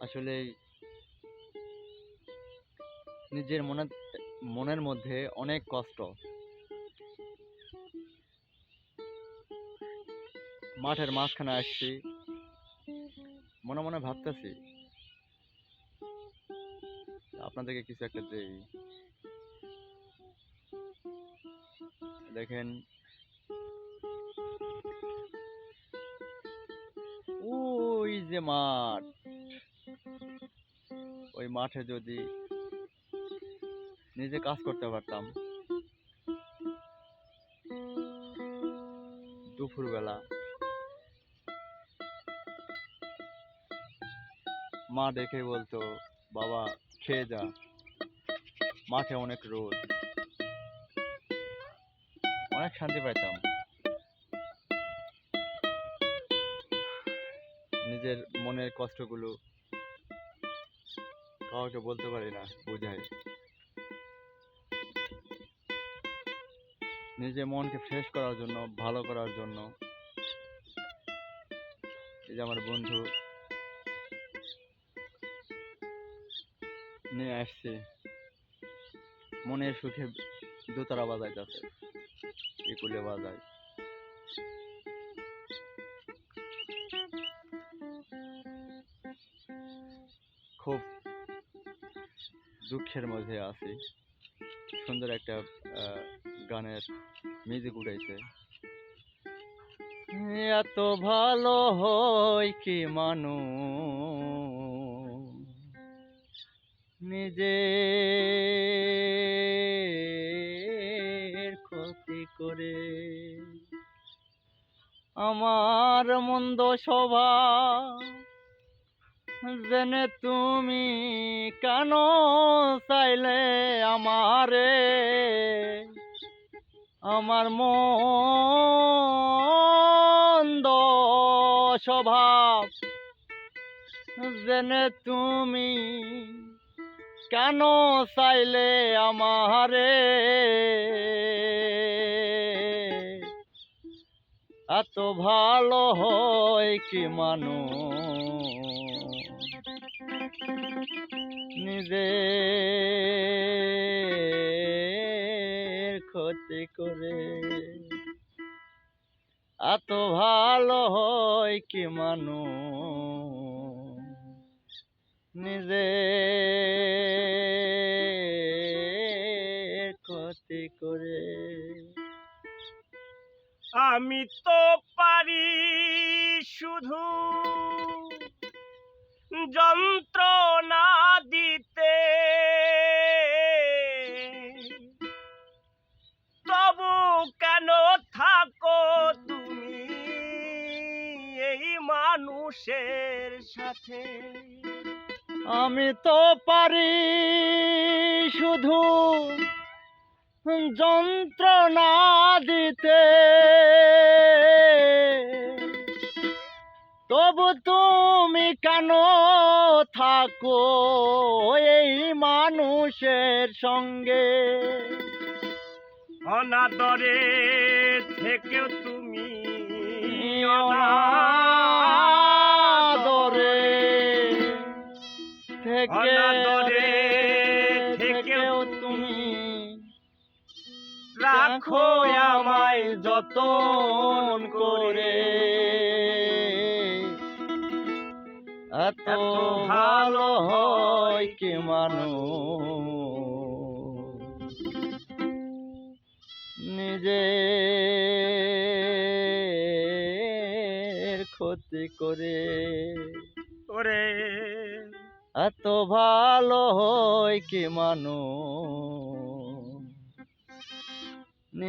আসলে নিজের মনের মনের মধ্যে অনেক কষ্ট। মাঠের মাঝখানে আসছি। মনে মনে ভাবতেছি, আপনাদেরকে কিছু একটা দেই। দেখেন, ওই যে মাঠ। ওই মাঠে যদি নিজে কাজ করতে পারতাম। দুপুরবেলা মা দেখে বলতো, বাবা, খেয়ে যা। মাঠে অনেক রোদ। অনেক শান্তি পাইতাম। নিজের মনের কষ্টগুলো কাউকে বলতে পারি না, বুঝাই। নিজের মনকে ফ্রেশ করার জন্য, ভালো করার জন্য। এই যে আমার বন্ধু নিয়ে আসছে। মনের সুখে দোতারা বাজাইতেছে, একুলে বাজায় খুব দুঃখের মধ্যে আছি। সুন্দর একটা গানের মিউজিক উঠেছে। এত ভালো হয় কি মানুষ? নিজের ক্ষতি করে আমার মন্দ স্বভাব জেনে তুমি কেন চাইলে আমারে? আমার মন্দ স্বভাব জেনে তুমি কেন চাইলে আমারে? এত ভালো হয় কি মানুষ? নিজের ক্ষতি করে এত ভালো হয় কি মানুষ? নিজের ক্ষতি করে আমি তো পারি শুধু যন্ত্রণা দিতে তবু কেন থাকো তুমি এই মানুষের সাথে? আমি তো পারি শুধু যন্ত্রণা দিতে তবু তুমি কেন থাকো এই মানুষের সঙ্গে? অনাদরে থেকেও তুমি অনাদরে থেকে থেকেও তুমি রাখো আমায় যতন করে। এত ভালো হয় কি মানুষ? নিজের ক্ষতি করে ওরে এত ভালো হয় কি মানুষ?